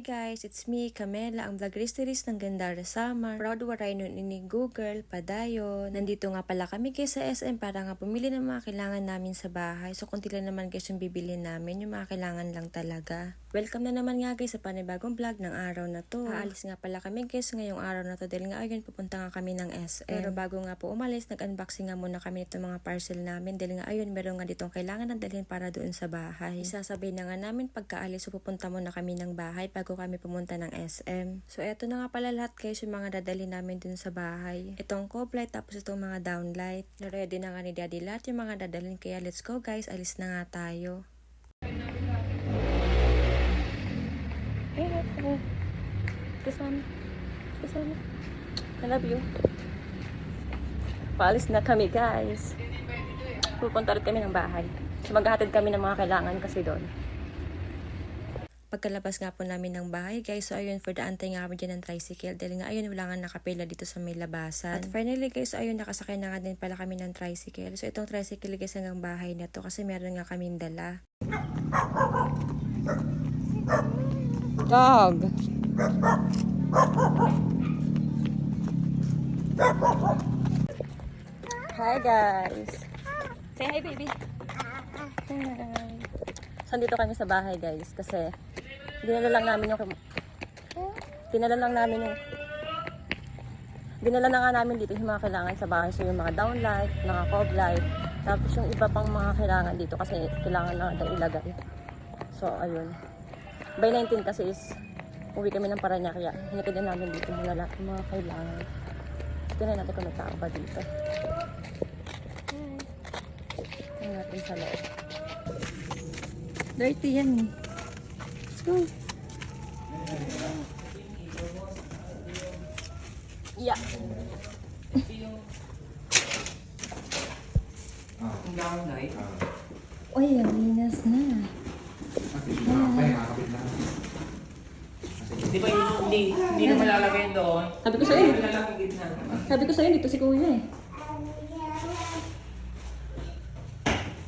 Guys, it's me, Camela, ang vloggeries ng Gandara Summer. Proud waray nun ini Google, padayon. Nandito nga pala kami guys sa SM para nga pumili ng mga kailangan namin sa bahay. So kunti lang naman guys yung bibili namin, yung mga kailangan lang talaga. Welcome na naman nga guys sa panibagong vlog ng araw na to. Aalis nga pala kami guys ngayong araw na to dahil nga ayun pupunta nga kami ng SM. Pero bago nga po umalis, nag-unboxing nga muna kami nito mga parcel namin dahil nga ayun meron nga ditong kailangan na dalhin para doon sa bahay. Isasabay na nga namin pagkaalis so pupunta muna kami ng bahay bago kami pumunta ng SM. So eto na nga pala lahat guys yung mga dadali namin dun sa bahay. Itong cob light tapos itong mga downlight. Na-ready na nga ni Daddy lahat yung mga dadalhin kaya let's go guys, alis na nga tayo. Kasama. Kasama. I love you. Paalis na kami guys. Pupunta rin kami ng bahay. So maghahatid kami ng mga kailangan kasi doon. Pagkalabas nga po namin ng bahay guys, so ayun for the antay nga kami dyan ng tricycle dahil nga ayun wala nga nakapila dito sa may labasan. At finally guys, so ayun nakasakay na nga din pala kami ng tricycle. So itong tricycle guys hanggang bahay na to kasi meron nga kaming dala. Dog! Hi guys! Say hi baby! Hi! So, dito kami sa bahay guys kasi dinala lang namin yung dinala lang namin yung dinala na nga namin dito yung mga kailangan sa bahay. So, yung mga downlight, mga cob light, tapos yung iba pang mga kailangan dito kasi kailangan na ilagay. So, ayun. By 19 kasi is uwi kami ng Paranaque kaya hinatid na namin dito muna lahat ng mga kailangan. Tingnan natin kung may tao ba dito. Hi. Tingnan natin sa loob. Dirty yan eh. Let's go. Yeah. Ang downlight. Uy, ang linas na. Di ba yun, hindi, hindi na malalagay doon? Sabi ko sa'yo. Malalagay gitna. Sabi ko sa'yo, dito si kuya eh.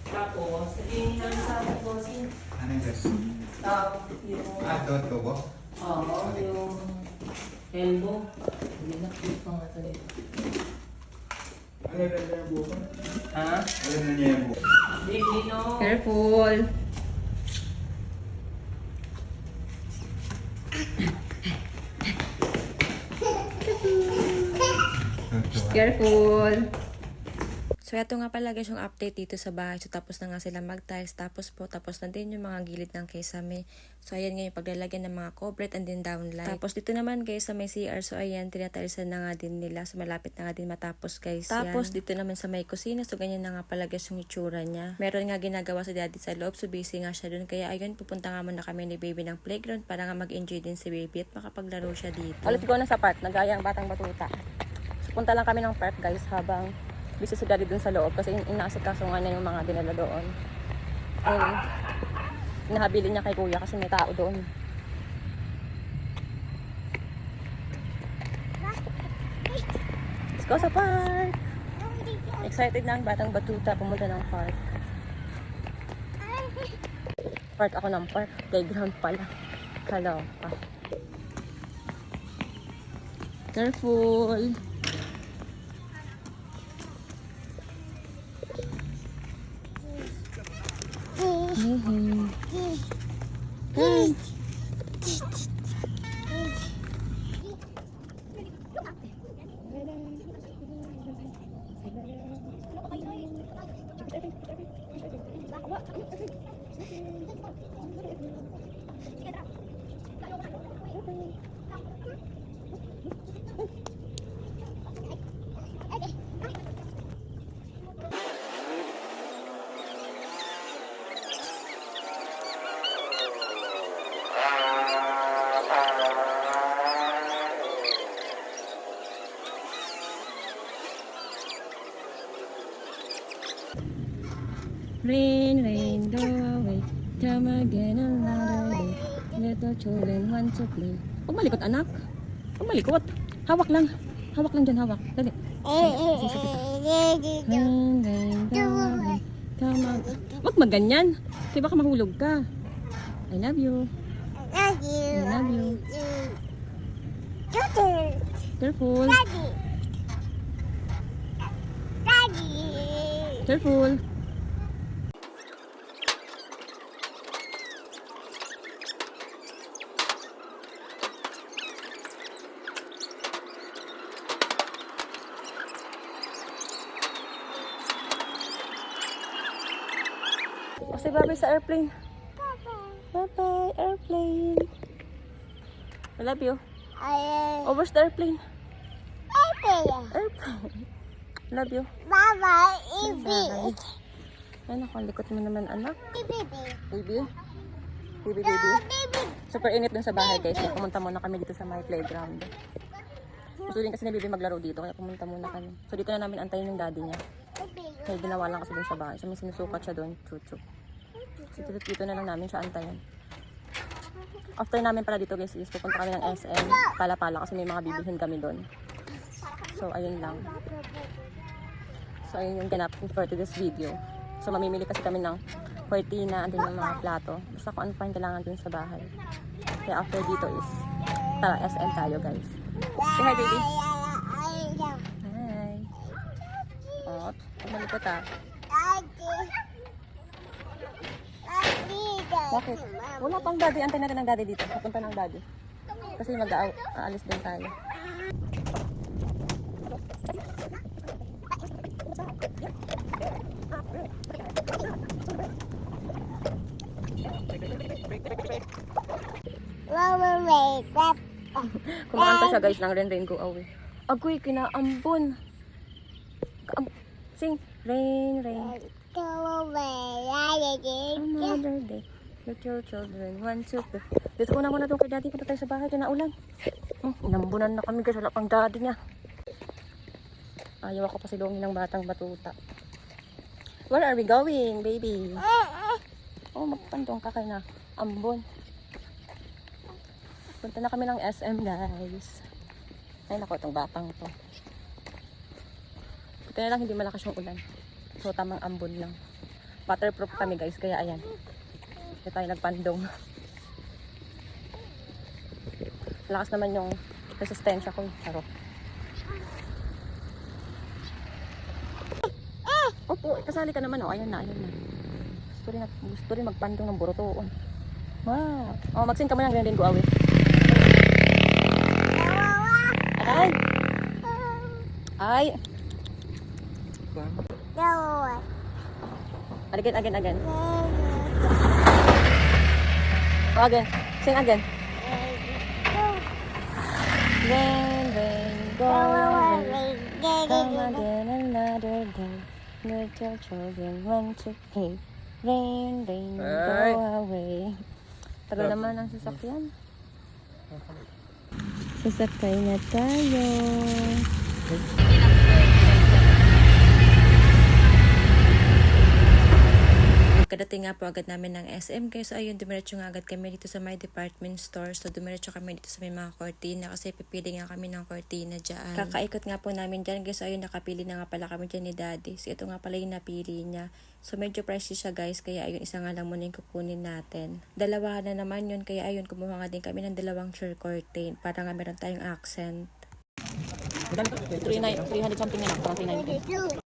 Tapos, sabihin nga sa bossing. Ano yung dress? Tapos, yung, Ah, to, to ba? oo, yung elbow. Hindi na, hindi pa nga tayo. Alam na niya yung buko. Ha? Alam na niya yung buko. Hindi, hindi no. Careful. Careful. So, ito nga pala guys yung update dito sa bahay. So, tapos na nga sila mag-tiles. Tapos po, tapos na din yung mga gilid ng kesame. So, ayan nga yung paglalagyan ng mga coblet and then downlight. Tapos dito naman guys sa may CR. So, ayan, tinatalisan na nga din nila. So, malapit na nga din matapos guys. Tapos, dito naman sa may kusina. So, ganyan na nga pala guys yung itsura niya. Meron nga ginagawa si daddy sa loob. So, busy nga siya dun. Kaya ayun, pupunta nga muna kami ni baby ng playground para nga mag-enjoy din si baby at makapaglaro siya dito. Oh, let's go na sa park. Nagaya ang batang batuta. Punta lang kami ng park guys habang busy si daddy dun sa loob kasi in- inaasikaso nga niya yung mga dinala doon. And nahabili niya kay kuya kasi may tao doon. Let's go sa park! Excited na ang batang batuta pumunta ng park. Park ako ng park. Playground pala. Kaloka. Careful! Hey. Rain, rain, go away. Come again another day. Little children want to play. Pumalikot anak. Pumalikot. Hawak lang. Hawak lang dyan, hawak. Dali. Rain, rain, Wag maganyan. Kaya baka mahulog ka. I love you. I love you. I love you. Careful. Daddy. Careful. Airplane. Bye-bye, airplane. I love you. I Oh, where's the airplane? Bye Airplane. Love you. bye. Bye. Baby. Ay, naku, ang likot mo naman, anak. Baby. Baby. Baby, baby. Baby. Super init dun sa bahay, guys. Kaya pumunta muna kami dito sa my playground. Gusto din kasi ni Baby maglaro dito, kaya pumunta muna kami. So, dito na namin antayin yung daddy niya. Kaya ginawa lang kasi dun sa bahay. So, may sinusukat siya dun. Chuchu. So, dito, na lang namin siya antayin. After namin pala dito, guys, is pupunta kami ng SM. Pala-pala kasi may mga bibilhin kami dun. So, ayun lang. So, ayun yung ganap for to this video. So, mamimili kasi kami ng cortina, andun yung mga plato. Basta kung ano pa yung kailangan dun sa bahay. Kaya after dito is, tara, SM tayo, guys. Say hi, baby. Hi. Oh, malikot ah. Bakit? Wala pang daddy. Antay natin ng daddy dito. Papunta ng daddy. Kasi mag-aalis din tayo. Kumakanta siya guys ng Rain Rain Go Away. Agoy, kinaambon. Kaam Sing, Rain Rain. Another day. Little children, one, two, three. Dito ko na muna doon kay daddy. Punta tayo sa bahay. Kinaulan. Hmm, inambunan na kami guys. Wala pang daddy niya. Ayaw ako pasilongin ng batang batuta. Where are we going, baby? Oh, magpantong ka kay na. Ambon. Punta na kami ng SM, guys. Ay, naku, itong batang to. Buti na lang hindi malakas yung ulan. So, tamang ambon lang. Waterproof kami, guys. Kaya, ayan. Hindi tayo nagpandong. Lakas naman yung resistensya ko. Charot. Opo, kasali ka naman. Oh, ayan na, ayan na. Gusto rin, gusto rin magpandong ng burotoon. Wow. Oh, mag-sing ka mo ng Grandin Go Away. Ay! Ay! Again, again, again. Oh, again. Sing again. Rain, rain, go away. Come again another day. Little children want to play. Rain, rain, go away. Tagal naman ang sasakyan. Sasakay na tayo. Pagkadating nga po agad namin ng SM guys, so ayun, dumiretso nga agad kami dito sa my department store. So dumiretso kami dito sa may mga cortina kasi pipili nga kami ng cortina dyan. Kakaikot nga po namin dyan guys, so ayun, nakapili na nga pala kami dyan ni daddy. So ito nga pala yung napili niya. So medyo pricey siya guys, kaya ayun, isa nga lang muna yung kukunin natin. Dalawa na naman yun, kaya ayun, kumuha nga din kami ng dalawang sheer curtain para nga meron tayong accent. 300 something na lang, parang 390.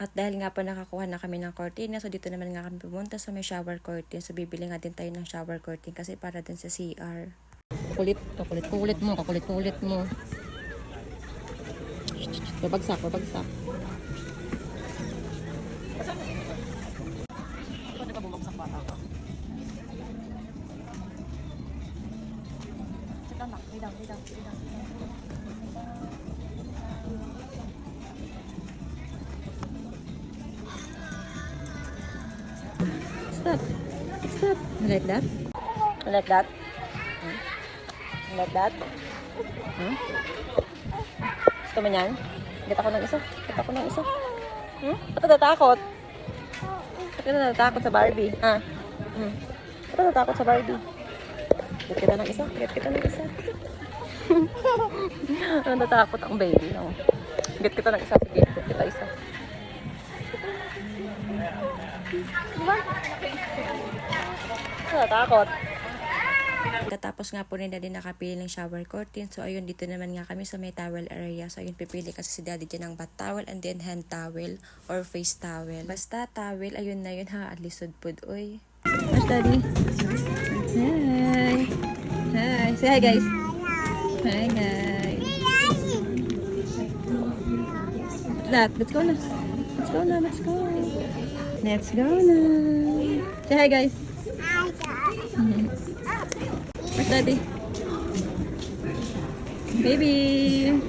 At dahil nga po nakakuha na kami ng curtain, so dito naman nga kami pumunta sa may shower curtain. So bibili nga din tayo ng shower curtain kasi para din sa CR. Kulit, kulit, kulit mo, kulit, kulit mo. Babagsak, babagsak. Stop. Like that? Like that? Hmm? Like that? Hmm? Gusto mo yan? Kita ko ng isa. Kita ko ng isa. Hmm? Ba't natatakot? Ba't ka natatakot sa Barbie? Ha? Hmm? Ba't natatakot sa Barbie? Get kita ng isa. Get kita ng isa. ano natatakot ang baby? No? Get kita ng isa. Sige, get kita isa. Natatakot. Katapos nga po ni Daddy nakapili ng shower curtain. So ayun, dito naman nga kami sa may towel area. So ayun, pipili kasi si Daddy dyan ng bath towel and then hand towel or face towel. Basta towel, ayun na yun ha. At least sudpod, oy. Where's Daddy? Hi. Hi. Say hi, guys. Hi, guys. Let's go na. Let's go na. Let's go. Let's go na. Say hi, guys. Where's Daddy? Baby.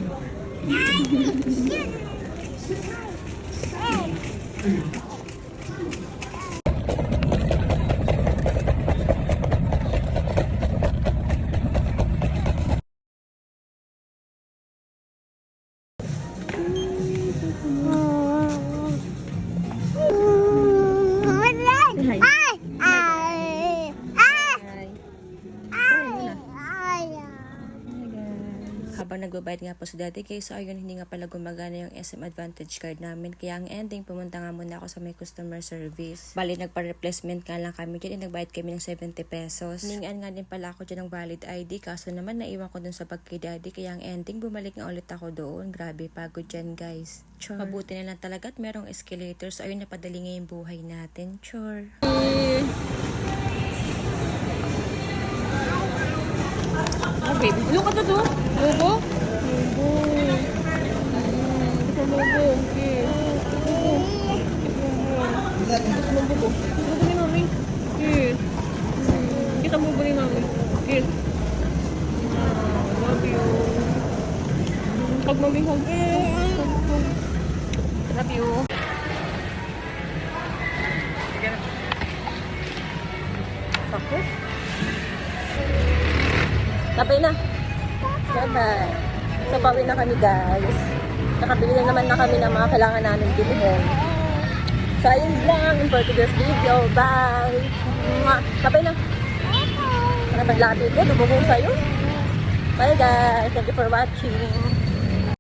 Nagbabayad nga po si Daddy Kay, so ayun, hindi nga pala gumagana yung SM Advantage card namin. Kaya ang ending, pumunta nga muna ako sa may customer service. Bali, nagpa-replacement nga lang kami dyan. eh, Nagbayad kami ng 70 pesos. Hiningan nga din pala ako dyan ng valid ID. Kaso naman, naiwan ko dun sa bag kay Daddy. Kaya ang ending, bumalik nga ulit ako doon. Grabe, pagod dyan, guys. Chor. Mabuti na lang talaga at merong escalator. So ayun, napadali nga yung buhay natin. Chor. Oh, baby. Look at the door. Logo? Logo. Ito logo. Okay. Logo ko. Logo ni mami. Okay. Kita ba ni mami? Ah, love you. Pag mami hug. Love you. Sakit. Tapay na. Bye-bye. So, pauwi na kami, guys. Nakabili na naman na kami ng mga kailangan namin bilhin. So, ayun lang for today's video. Bye! Tapay na. Ano paglabi ko? Dumugong sa'yo. Bye, guys. Thank you for watching.